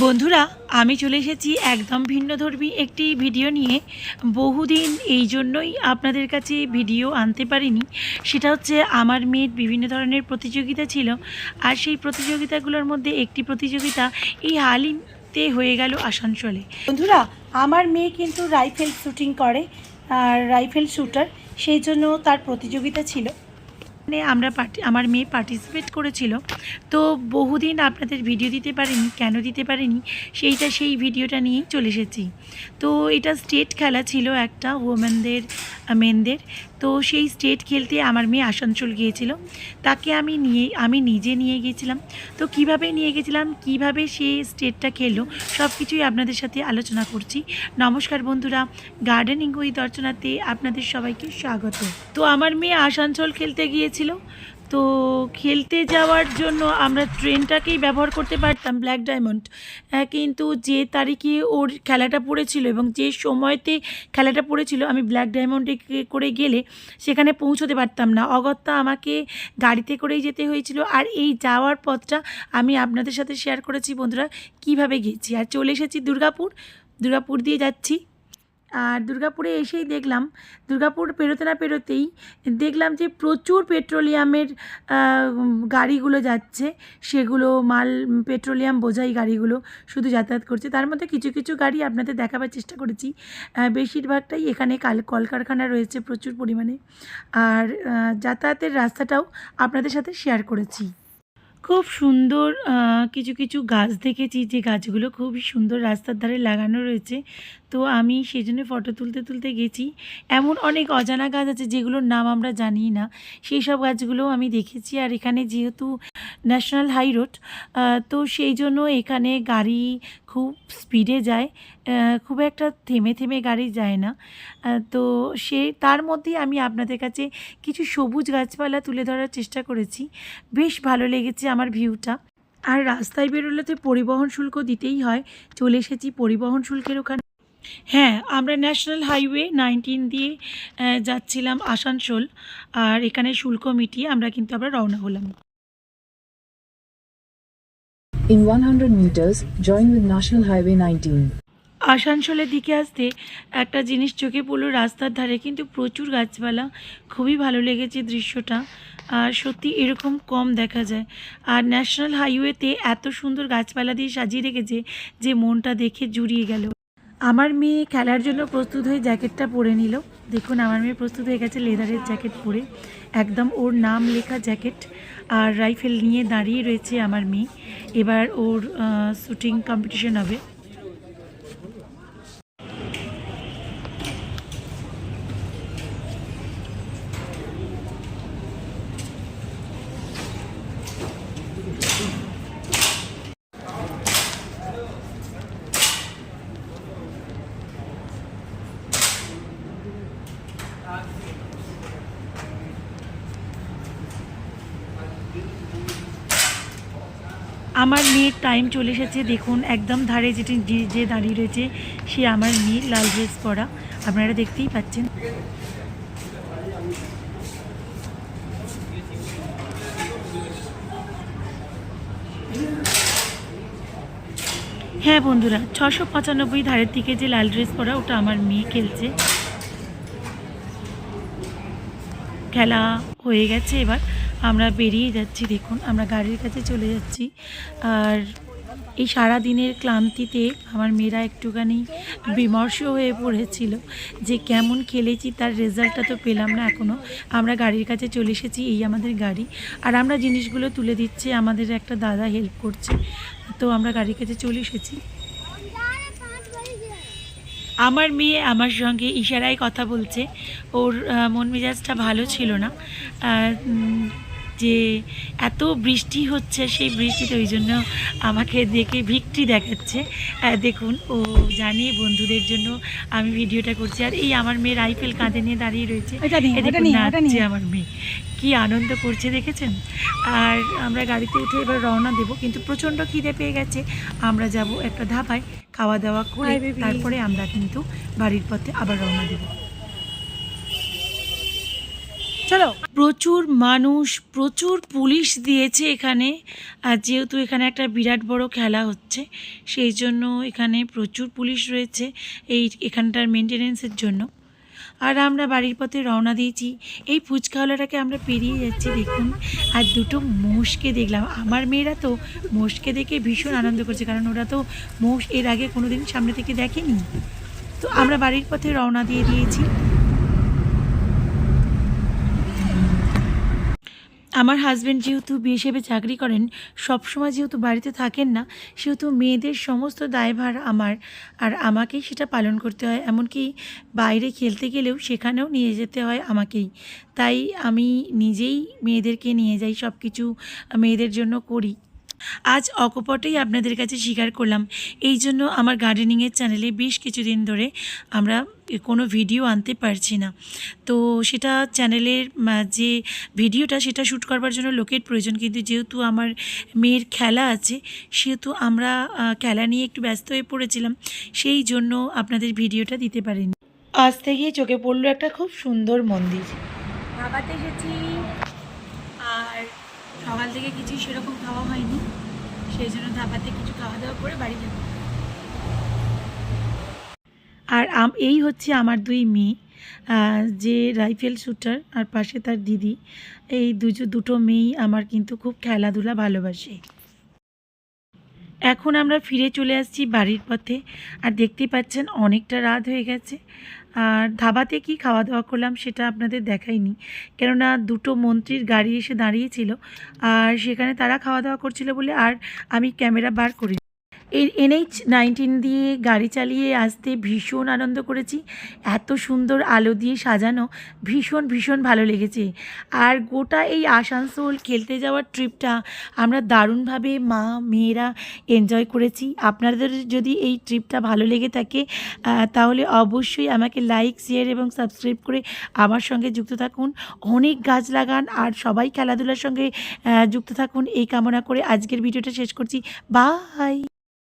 বন্ধুরা, আমি চলে এসেছি একদম ভিন্নধর্মী একটি ভিডিও নিয়ে। বহুদিন এই জন্যই আপনাদের কাছে ভিডিও আনতে পারিনি। সেটা হচ্ছে আমার মেয়ের বিভিন্ন ধরনের প্রতিযোগিতা ছিল। আর সেই প্রতিযোগিতাগুলোর মধ্যে একটি প্রতিযোগিতা এই হালিতে হয়ে গেল আসানসোলে। বন্ধুরা, আমার মেয়ে কিন্তু রাইফেল শ্যুটিং করে, আর রাইফেল শ্যুটার সেই জন্য তার প্রতিযোগিতা ছিল। আমরা পার্টি আমার মেয়ে পার্টিসিপেট করেছিল। তো বহুদিন আপনাদের ভিডিও দিতে পারেনি, কেন দিতে পারেনি, সেইটা সেই ভিডিওটা নিয়েই চলে এসেছি। তো এটা স্টেট খেলা ছিল একটা ওমেনদের মেনদের তো সেই স্টেট খেলতে আমার মেয়ে আসানসোল গিয়েছিল। তাকে আমি নিয়ে, আমি নিজে নিয়ে গিয়েছিলাম। তো কীভাবে নিয়ে গেছিলাম কীভাবে সে স্টেটটা খেললো সব কিছুই আপনাদের সাথে আলোচনা করছি। নমস্কার বন্ধুরা গার্ডেনিং উইথ অর্চনাতে আপনাদের সবাইকে স্বাগত। তো আমার মেয়ে আসানসোল খেলতে গিয়েছিল। তো খেলতে যাওয়ার জন্য আমরা ট্রেনটাকেই ব্যবহার করতে পারতাম ব্ল্যাক ডায়মন্ড কিন্তু যে তারিখে ওর খেলাটা পড়েছিল এবং যে সময়তে খেলাটা পড়েছিল, আমি ব্ল্যাক ডায়মন্ডে করে গেলে সেখানে পৌঁছতে পারতাম না। অগত্যা আমাকে গাড়িতে করেই যেতে হয়েছিল। আর এই যাওয়ার পথটা আমি আপনাদের সাথে শেয়ার করেছি বন্ধুরা, কীভাবে গেছি। আর চলে এসেছি দুর্গাপুর। দুর্গাপুর দিয়ে যাচ্ছি। আর দুর্গাপুরে এসেই দেখলাম, দুর্গাপুর পেরোতে না পেরোতেই দেখলাম যে প্রচুর পেট্রোলিয়ামের গাড়িগুলো যাচ্ছে। সেগুলো মাল, পেট্রোলিয়াম বোঝাই গাড়িগুলো শুধু যাতায়াত করছে। তার মধ্যে কিছু কিছু গাড়ি আপনাদের দেখাবার চেষ্টা করেছি। বেশিরভাগটাই এখানে কাল, কলকারখানা রয়েছে প্রচুর পরিমাণে। আর যাতায়াতের রাস্তাটাও আপনাদের সাথে শেয়ার করেছি। খুব সুন্দর কিছু কিছু গাছ দেখেছি। যে গাছগুলো খুবই সুন্দর রাস্তার ধারে লাগানো রয়েছে। তো আমি সেই জন্য ফটো তুলতে তুলতে গেছি। এমন অনেক অজানা গাছ আছে যেগুলোর নাম আমরা জানি না। সেই সব গাছগুলোও আমি দেখেছি আর এখানে যেহেতু ন্যাশনাল হাই রোড তো সেই জন্য এখানে গাড়ি খুব স্পিডে যায় খুব একটা থেমে থেমে গাড়ি যায় না। তো সে, তার মধ্যেই আমি আপনাদের কাছে কিছু সবুজ গাছপালা তুলে ধরার চেষ্টা করেছি। বেশ ভালো লেগেছে আমার ভিউটা আর রাস্তায় বেরোলে তো পরিবহন শুল্ক দিতেই হয়। চলে এসেছি পরিবহন শুল্কের ওখানে। হ্যাঁ আমরা ন্যাশনাল হাইওয়ে নাইনটিন দিয়ে যাচ্ছিলাম আসানসোল আর এখানে শুল্ক মিটিয়ে আমরা কিন্তু আমরা রওনা হলাম। In 100 meters, join with National Highway 19. আসানসোলের দিকে আসতে একটা জিনিস চোখে পড়ল রাস্তার ধারে কিন্তু প্রচুর গাছপালা খুবই ভালো লেগেছে দৃশ্যটা। আর সত্যি এরকম কম দেখা যায়। আর ন্যাশনাল হাইওয়েতে এত সুন্দর গাছপালা দিয়ে সাজিয়ে রেখেছে যে মনটা দেখে জুড়িয়ে গেল। আমার মেয়ে খেলার জন্য প্রস্তুত হয়ে জ্যাকেটটা পরে নিল। দেখুন, আমার মেয়ে প্রস্তুত হয়ে গেছে লেদারের জ্যাকেট পরে। একদম ওর নাম লেখা জ্যাকেট আর রাইফেল নিয়ে দাঁড়িয়ে রয়েছে আমার মেয়ে। এবার ওর শ্যুটিং কম্পিটিশন হবে। আমার মেয়ের টাইম চলে এসেছে, দেখুন, একদম ধারে যেটি যে- দাঁড়িয়ে রয়েছে, সে আমার মেয়ে লাল ড্রেস পরা। আপনারা দেখতেই পাচ্ছেন। হ্যাঁ বন্ধুরা ছশো পঁচানব্বই ধারের দিকে যে লাল ড্রেস পরা, ওটা আমার মেয়ে খেলছে। খেলা হয়ে গেছে এবার। আমরা বেরিয়ে যাচ্ছি, দেখুন, আমরা গাড়ির কাছে চলে যাচ্ছি। আর এই সারা দিনের ক্লান্তিতে আমার মেয়েরা একটুখানি বিমর্ষ হয়ে পড়েছিল যে কেমন খেলেছি, তার রেজাল্টটা তো পেলাম না এখনও আমরা গাড়ির কাছে চলে এসেছি, এই আমাদের গাড়ি। আর আমরা জিনিসগুলো তুলে দিচ্ছি, আমাদের একটা দাদা হেল্প করছে। তো আমরা গাড়ির কাছে চলে এসেছি। আমার মেয়ে আমার সঙ্গে ইশারায় কথা বলছে। ওর মন মেজাজটা ভালো ছিল না। যে এত বৃষ্টি হচ্ছে সেই বৃষ্টিতে ওই জন্য আমাকে দেখে ভিক্টি দেখাচ্ছে। দেখুন ও জানে বন্ধুদের জন্য আমি ভিডিওটা করছি। আর এই আমার মেয়ে রাইফেল কাঁধে নিয়ে দাঁড়িয়ে রয়েছে। আমার মেয়ে। কি আনন্দ করছে দেখেছেন? আর আমরা গাড়িতে উঠে এবার রওনা দেব কিন্তু প্রচণ্ড খিদে পেয়ে গেছে। আমরা যাব একটা ধাবায় খাওয়া দাওয়া করে তারপরে আমরা কিন্তু বাড়ির পথে আবার রওনা দেব। চলো। প্রচুর মানুষ, প্রচুর পুলিশ দিয়েছে এখানে। আর যেহেতু এখানে একটা বিরাট বড় খেলা হচ্ছে, সেই জন্য এখানে প্রচুর পুলিশ রয়েছে এই এখানটার মেনটেনেন্সের জন্য। আর আমরা বাড়ির পথে রওনা দিয়েছি। এই ফুচকাওয়ালাটাকে আমরা পেরিয়ে যাচ্ছি, দেখুন। আর দুটো মোষকে দেখলাম। আমার মেয়েরা তো মোষকে দেখে ভীষণ আনন্দ করছে, কারণ ওরা তো মোষ এর আগে কোনোদিন সামনে থেকে দেখেনি। তো আমরা বাড়ির পথে রওনা দিয়ে দিয়েছি। আমার হাজব্যান্ড যেহেতু হিসেবে চাকরি করেন, সবসময় যেহেতু বাড়িতে থাকেন না, সেহেতু মেয়েদের সমস্ত দায়ভার আমার। আর আমাকেই সেটা পালন করতে হয়, এমনকি বাইরে খেলতে গেলেও সেখানেও নিয়ে যেতে হয় আমাকেই। তাই আমি নিজেই মেয়েদেরকে নিয়ে যাই সব কিছু মেয়েদের জন্য করি। আজ অকপটেই আপনাদের কাছে স্বীকার করলাম। এই জন্য আমার গার্ডেনিংয়ের চ্যানেলে বেশ কিছুদিন ধরে আমরা কোনো ভিডিও আনতে পারছি না। তো সেটা চ্যানেলের যে ভিডিওটা সেটা শ্যুট করবার জন্য লোকের প্রয়োজন। কিন্তু যেহেতু আমার মেয়ের খেলা আছে, সেহেতু আমরা খেলা নিয়ে একটু ব্যস্ত হয়ে পড়েছিলাম, সেই জন্য আপনাদের ভিডিওটা দিতে পারিনি। আজ থেকে চোখে পড়ল একটা খুব সুন্দর মন্দির। ধাবাতে এসেছি আর সকাল থেকে কিছু সেরকম খাওয়া হয়নি। সেই জন্য ধাবাতে কিছু খাওয়া দাওয়া করে বাড়ি যাব। আর আম, এই হচ্ছে আমার দুই মেয়ে যে রাইফেল শুটার আর পাশে তার দিদি। এই দুজো, দুটো মেয়েই আমার কিন্তু খুব খেলাধুলা ভালোবাসে। এখন আমরা ফিরে চলে আসছি বাড়ির পথে, আর দেখতেই পাচ্ছেন অনেকটা রাত হয়ে গেছে। আর ধাবাতে কি খাওয়া দাওয়া করলাম সেটা আপনাদের দেখাইনি, কেননা দুটো মন্ত্রীর গাড়ি এসে দাঁড়িয়েছিল, আর সেখানে তারা খাওয়া দাওয়া করছিল বলে আর আমি ক্যামেরা বার করি এই এনএইচ নাইনটিন দিয়ে গাড়ি চালিয়ে আসতে ভীষণ আনন্দ করেছি। এত সুন্দর আলো দিয়ে সাজানো ভীষণ ভীষণ ভালো লেগেছে। আর গোটা এই আসানসোল খেলতে যাওয়ার ট্রিপটা আমরা দারুণভাবে মা, মেয়েরা এনজয় করেছি। আপনাদের যদি এই ট্রিপটা ভালো লেগে থাকে তাহলে অবশ্যই আমাকে লাইক, শেয়ার এবং সাবস্ক্রাইব করে আমার সঙ্গে যুক্ত থাকুন। অনেক গাছ লাগান আর সবাই খেলাধুলার সঙ্গে যুক্ত থাকুন। এই কামনা করে আজকের ভিডিওটা শেষ করছি। বাই!